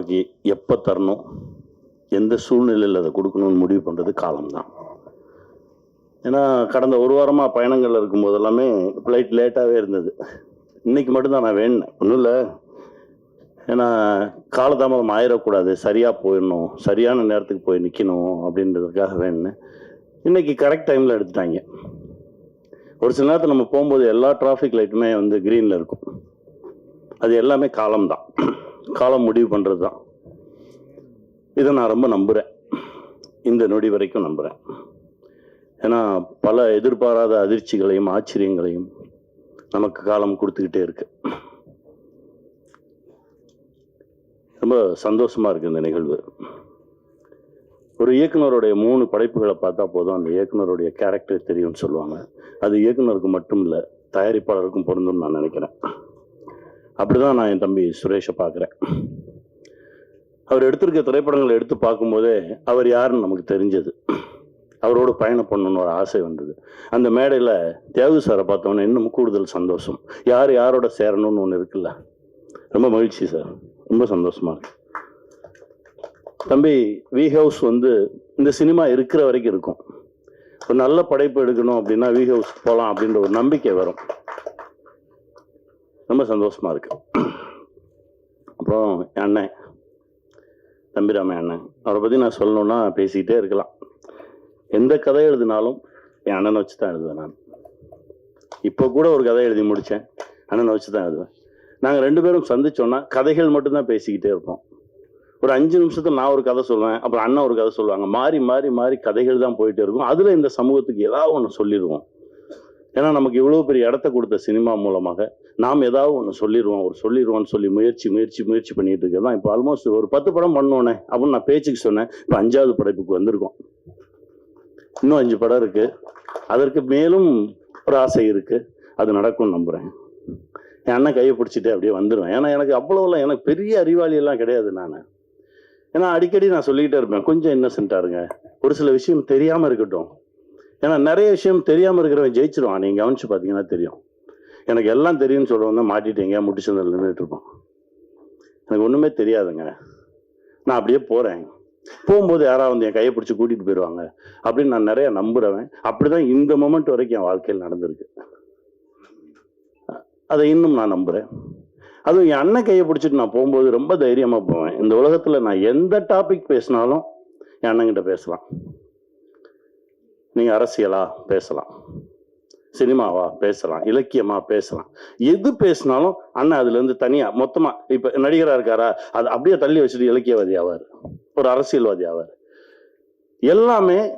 நமக்கு எப்போ தரணும்? எந்த சூழ்நிலையில் அதை கொடுக்கணும்னு முடிவு பண்ணுறது காலம்தான். ஏன்னா கடந்த ஒரு வாரமாக பயணங்கள்ல இருக்கும்போது எல்லாமே ஃப்ளைட் லேட்டாகவே இருந்தது. இன்னைக்கு மட்டும்தான் நான் வேணும் ஒன்றும் இல்லை. ஏன்னா காலதாமதம் ஆயிடக்கூடாது சரியாக போயிடணும். சரியான நேரத்துக்கு போய் நிற்கணும் அப்படின்றதுக்காக வேணுனேன் இன்னைக்கு கரெக்ட் டைமில் எடுத்துட்டாங்க. ஒரு சில நேரத்தில் நம்ம போகும்போது எல்லா டிராஃபிக் லைட்டுமே வந்து க்ரீனில் இருக்கும். அது எல்லாமே காலம்தான். காலம் முடிவு பண்ணுறது தான் இதை நான் ரொம்ப நம்புகிறேன் இந்த நொடி வரைக்கும் நம்புகிறேன் ஏன்னா பல எதிர்பாராத அதிர்ச்சிகளையும் ஆச்சரியங்களையும் நமக்கு காலம் கொடுத்துக்கிட்டே இருக்கு. ரொம்ப சந்தோஷமாக இருக்குது இந்த நிகழ்வு. ஒரு இயக்குனருடைய மூணு படைப்புகளை பார்த்தா போதும் அந்த இயக்குனருடைய கேரக்டர் தெரியும்னு சொல்லுவாங்க. அது இயக்குனருக்கு மட்டும் இல்லை தயாரிப்பாளருக்கும் பொருந்தும்னு நான் நினைக்கிறேன். அப்படிதான் நான் என் தம்பி சுரேஷை பார்க்குறேன். அவர் எடுத்திருக்க திரைப்படங்களை எடுத்து பார்க்கும்போதே அவர் யாருன்னு நமக்கு தெரிஞ்சது. அவரோட பயணம் பண்ணணும்னு ஒரு ஆசை வந்தது. அந்த மேடையில் தியாகு சாரை பார்த்தோன்னே இன்னும் கூடுதல் சந்தோஷம். யார் யாரோட சேரணும்னு ஒன்று இருக்குல்ல? ரொம்ப மகிழ்ச்சி சார். ரொம்ப சந்தோஷமாக இருக்கு. தம்பி வி ஹவுஸ் வந்து இந்த சினிமா இருக்கிற வரைக்கும் இருக்கும். ஒரு நல்ல படைப்பு எடுக்கணும் அப்படின்னா வி ஹவுஸ் போகலாம் அப்படின்ற ஒரு நம்பிக்கை வரும். ரொம்ப சந்தோஷமாக இருக்கு. அப்புறம் என் அண்ணன் தம்பிராம அண்ணன் அவரை பற்றி நான் சொல்லணும்னா பேசிக்கிட்டே இருக்கலாம். எந்த கதை எழுதினாலும் என் அண்ணனை வச்சு தான் எழுதுவேன் நான். இப்போ கூட ஒரு கதை எழுதி முடித்தேன் அண்ணனை வச்சு தான் எழுதுவேன். நாங்கள் ரெண்டு பேரும் சந்திச்சோன்னா கதைகள் மட்டும்தான் பேசிக்கிட்டே இருப்போம். ஒரு அஞ்சு நிமிஷத்துல நான் ஒரு கதை சொல்லுவேன் அப்புறம் அண்ணன் ஒரு கதை சொல்லுவாங்க. மாறி மாறி மாறி கதைகள் தான் போயிட்டே இருக்கும். அதில் இந்த சமூகத்துக்கு ஏதாவது ஒன்று சொல்லிடுவோம். ஏன்னா நமக்கு இவ்வளோ பெரிய இடத்த கொடுத்த சினிமா மூலமாக நாம் ஏதாவது ஒன்று சொல்லிடுவோம். ஒரு சொல்லிடுவோம்னு சொல்லி முயற்சி முயற்சி முயற்சி பண்ணிட்டு இருக்கேன் தான். இப்போ ஆல்மோஸ்ட் ஒரு பத்து படம் பண்ணோன்னே அப்படின்னு நான் பேச்சுக்கு சொன்னேன். இப்போ அஞ்சாவது படைப்புக்கு வந்திருக்கோம். இன்னும் அஞ்சு படம் இருக்கு. அதற்கு மேலும் ஒரு ஆசை இருக்கு. அது நடக்கும்னு நம்புறேன். என் அண்ணன் கையை பிடிச்சிட்டு அப்படியே வந்துடுவேன் ஏன்னா எனக்கு அவ்வளோலாம் எனக்கு பெரிய அறிவாளி எல்லாம் கிடையாது நான். ஏன்னா அடிக்கடி நான் சொல்லிக்கிட்டே இருப்பேன் கொஞ்சம் இன்னசென்ட்டாக இருங்க. ஒரு சில விஷயம் தெரியாமல் இருக்கட்டும். ஏன்னா நிறைய விஷயம் தெரியாமல் இருக்கிறவன் ஜெயிச்சிருவான். நீங்கள் கவனிச்சு பார்த்தீங்கன்னா தெரியும். எனக்கு எல்லாம் தெரியும்னு சொல்லுவாங்க மாட்டிட்டு எங்கேயா முட்டிச்சந்தில் நின்றுட்டு இருப்போம். எனக்கு ஒன்றுமே தெரியாதுங்க. நான் அப்படியே போகிறேன் போகும்போது யாராவது வந்து என் கையை பிடிச்சி கூட்டிகிட்டு போயிடுவாங்க அப்படின்னு நான் நிறைய நம்புறவன். அப்படிதான் இந்த மொமெண்ட் வரைக்கும் என் வாழ்க்கையில் நடந்திருக்கு. அதை இன்னும் நான் நம்புகிறேன் அதுவும் என் அண்ணன் கையை பிடிச்சிட்டு நான் போகும்போது ரொம்ப தைரியமாக போவேன். இந்த உலகத்தில் நான் எந்த டாபிக் பேசினாலும் என் அண்ணன்கிட்ட பேசலாம். நீங்கள் அரசியலா பேசலாம். சினிமாவா பேசலாம் இலக்கியமா பேசலாம். எது பேசினாலும் அண்ணன் அதுல இருந்து தனியா மொத்தமா இப்ப நடிகரா இருக்காரா அது அப்படியே தள்ளி வச்சுட்டு இலக்கியவாதி ஆவார். ஒரு அரசியல்வாதி ஆவார். எல்லாமே